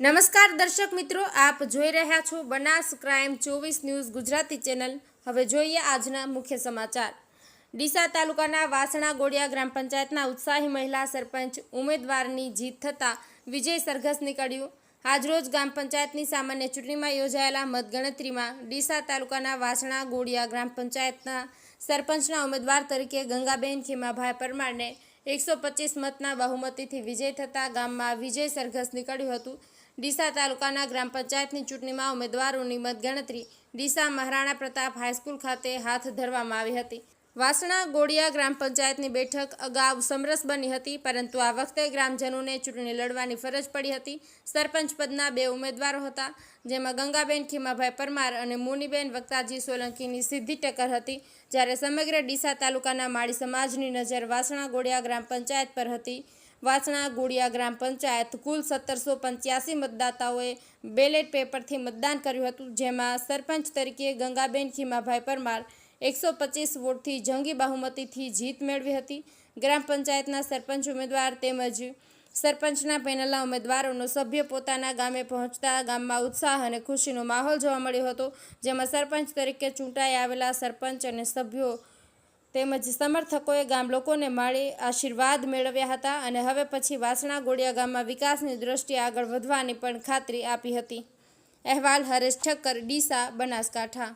નમસ્કાર દર્શક મિત્રો, આપ જોઈ રહ્યા છો બનાસ ક્રાઇમ ચોવીસ ન્યૂઝ ગુજરાતી ચેનલ. હવે જોઈએ આજના મુખ્ય સમાચાર. ડીસા તાલુકાના વાસણા ગોડિયા ગ્રામ પંચાયતના ઉત્સાહી મહિલા સરપંચ ઉમેદવારની જીત થતાં વિજય સરઘસ નીકળ્યું. આજરોજ ગ્રામ પંચાયતની સામાન્ય ચૂંટણીમાં યોજાયેલા મતગણતરીમાં ડીસા તાલુકાના વાસણા ગોડિયા ગ્રામ પંચાયતના સરપંચના ઉમેદવાર તરીકે ગંગાબેન ખીમાભાઈ પરમારને એકસો પચીસ મતના બહુમતીથી વિજય થતાં ગામમાં વિજય સરઘસ નીકળ્યું હતું. ડીસા તાલુકાના ગ્રામ પંચાયતની ચૂંટણીમાં ઉમેદવારોની મતગણતરી ડીસા મહારાણા પ્રતાપ હાઈસ્કૂલ ખાતે હાથ ધરવામાં આવી હતી. વાસણા ગોળિયા ગ્રામ પંચાયતની બેઠક અગાઉ સમરસ બની હતી, પરંતુ આ વખતે ગ્રામજનોને ચૂંટણી લડવાની ફરજ પડી હતી. સરપંચ પદના બે ઉમેદવારો હતા, જેમાં ગંગાબેન ખીમાભાઈ પરમાર અને મુનીબેન વક્તાજી સોલંકીની સીધી ટક્કર હતી. જ્યારે સમગ્ર ડીસા તાલુકાના માળી સમાજની નજર વાસણા ગોળિયા ગ્રામ પંચાયત પર હતી. વાસણા ગોળિયા ગ્રામ પંચાયત કુલ સત્તરસો પંચ્યાસી મતદાતાઓએ બેલેટ પેપરથી મતદાન કર્યું હતું, જેમાં સરપંચ તરીકે ગંગાબેન ખીમાભાઈ પરમાર એકસો પચીસ વોટથી જંગી બહુમતીથી જીત મેળવી હતી. ગ્રામ પંચાયતના સરપંચ ઉમેદવાર તેમજ સરપંચના પેનલના ઉમેદવારોનો સભ્ય પોતાના ગામે પહોંચતા ગામમાં ઉત્સાહ અને ખુશીનો માહોલ જોવા મળ્યો હતો, જેમાં સરપંચ તરીકે ચૂંટાઈ આવેલા સરપંચ અને સભ્યો તેમજ સમર્થકોએ ગામ લોકોને મળી આશીર્વાદ મેળવ્યા હતા અને હવે પછી વાસણા ગોળિયા ગામમાં વિકાસની દ્રષ્ટિએ આગળ વધવાની પણ ખાતરી આપી હતી. અહેવાલ હરેશ ઠક્કર, ડીસા, બનાસકાંઠા.